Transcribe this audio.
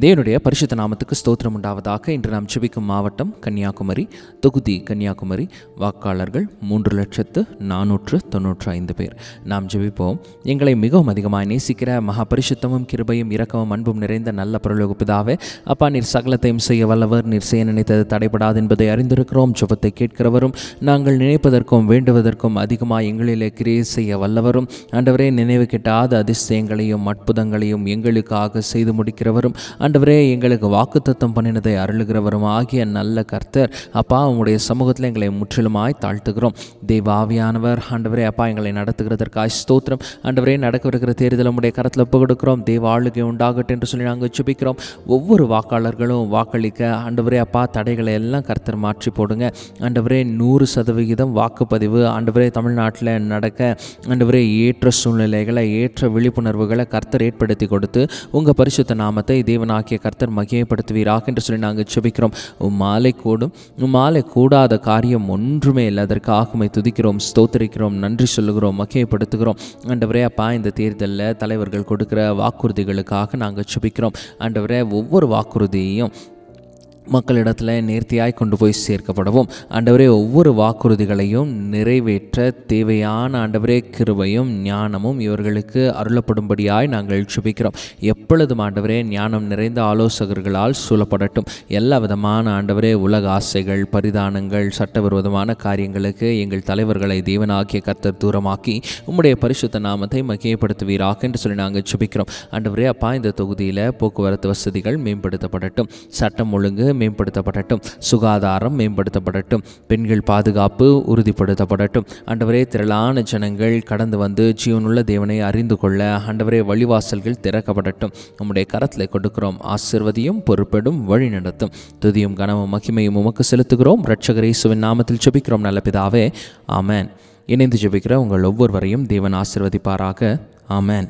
தேவனுடைய பரிசுத்த நாமத்துக்கு ஸ்தோத்திரம் உண்டாவதாக. இன்று நாம் செபிக்கும் மாவட்டம் கன்னியாகுமரி தொகுதி கன்னியாகுமரி வாக்காளர்கள் மூன்று லட்சத்து நானூற்று தொன்னூற்று ஐந்து பேர். நாம் ஜெபிப்போம். எங்களை மிகவும் அதிகமாக நேசிக்கிற மகா பரிசுத்தமும் கிருபையும் இரக்கமும் அன்பும் நிறைந்த நல்ல பரலோக அப்பா நீர் சகலத்தையும் செய்ய வல்லவர் நீர் செய்ய நினைத்தது தடைபடாது என்பதை அறிந்திருக்கிறோம். ஜெபத்தை கேட்கிறவரும் நாங்கள் நினைப்பதற்கும் வேண்டுவதற்கும் அதிகமாக எங்களிலே கிரியை செய்ய வல்லவரும் ஆண்டவரே நினைவு கிட்டாத அதிசயங்களையும் அற்புதங்களையும் எங்களுக்காக செய்து முடிக்கிறவரும் ஆண்டவரே எங்களுக்கு வாக்குத்தத்தம் பண்ணினதை அருளுகிறவரும் ஆகிய நல்ல கர்த்தர். அப்பா உங்களுடைய சமூகத்தில் எங்களை முற்றிலுமாய் தாழ்த்துகிறோம். தேவாவியானவர் ஆண்டவரே அப்பா எங்களை நடத்துகிறதற்காக ஸ்தோத்திரம். ஆண்டவரே நடக்கவிருக்கிற தேர்தல் உடைய கரத்தில் ஒப்பு கொடுக்கிறோம் தேவ ஆளுகை உண்டாகட்டும் என்று சொல்லி நாங்கள் சுபிக்கிறோம் ஒவ்வொரு வாக்காளர்களும் வாக்களிக்க ஆண்டவரே அப்பா தடைகளை எல்லாம் கர்த்தர் மாற்றி போடுங்க. ஆண்டவரே நூறு சதவிகிதம் வாக்குப்பதிவு ஆண்டவரே தமிழ்நாட்டில் நடக்க ஆண்டவரே ஏற்ற சூழ்நிலைகளை ஏற்ற விழிப்புணர்வுகளை கர்த்தர் ஏற்படுத்தி கொடுத்து உங்கள் பரிசுத்த நாமத்தை ஆகிய கர்த்தர் மகிமைப்படுத்துவீராக என்று சொல்லி நாங்கள் செபிக்கிறோம் உம் மாலை கூடும். உம் மாலை கூடாத காரியம் ஒன்றுமே இல்லை. அதற்கு ஆகுமை துதிக்கிறோம் ஸ்தோத்தரிக்கிறோம் நன்றி சொல்லுகிறோம் மகிமைப்படுத்துகிறோம். ஆண்டவரே அப்பா இந்த தேர்தலில் தலைவர்கள் கொடுக்குற வாக்குறுதிகளுக்காக நாங்கள் செபிக்கிறோம் ஆண்டவரே ஒவ்வொரு வாக்குறுதியையும் மக்களிடத்தில் நேர்த்தியாய் கொண்டு போய் சேர்க்கப்படவும் ஆண்டவரே ஒவ்வொரு வாக்குறுதிகளையும் நிறைவேற்ற தேவையான ஆண்டவரே கிருபையும் ஞானமும் இவர்களுக்கு அருளப்படும்படியாய் நாங்கள் சுபிக்கிறோம் எப்பொழுதும் ஆண்டவரே ஞானம் நிறைந்த ஆலோசகர்களால் சூழப்படட்டும். எல்லா விதமான ஆண்டவரே உலக ஆசைகள் பரிதானங்கள் சட்டவிரோதமான காரியங்களுக்கு எங்கள் தலைவர்களை தேவனாகிய கத்தர் தூரமாக்கி உம்முடைய பரிசுத்த நாமத்தை மகிமைப்படுத்துவீராக என்று சொல்லி நாங்கள் சுபிக்கிறோம் ஆண்டவரே அப்பா இந்த தொகுதியில் போக்குவரத்து வசதிகள் மேம்படுத்தப்படட்டும். சட்டம் ஒழுங்கு மேம்படுத்தப்படட்டும். சுகாதாரம் மேம்படுத்தப்படட்டும். பெண்கள் பாதுகாப்பு உறுதிப்படுத்தப்படட்டும். ஆண்டவரே திரளான ஜனங்கள் கடந்து வந்து ஜீவனுள்ள தேவனை அறிந்து கொள்ள ஆண்டவரே வழிவாசல்கள் திறக்கப்படட்டும். நம்முடைய கரத்தில் கொடுக்கிறோம். ஆசிர்வதியும் பொறுப்படும் வழி நடத்தும் துதியும் கனமும் மகிமையும் உமக்கு செலுத்துகிறோம். இரட்சகர் இயேசுவின் நாமத்தில் ஜெபிக்கிறோம். நல்ல பிதாவே இணைந்து ஜெபிக்கிற உங்கள் ஒவ்வொருவரையும் தேவன் ஆசிர்வதிப்பாராக. ஆமேன்.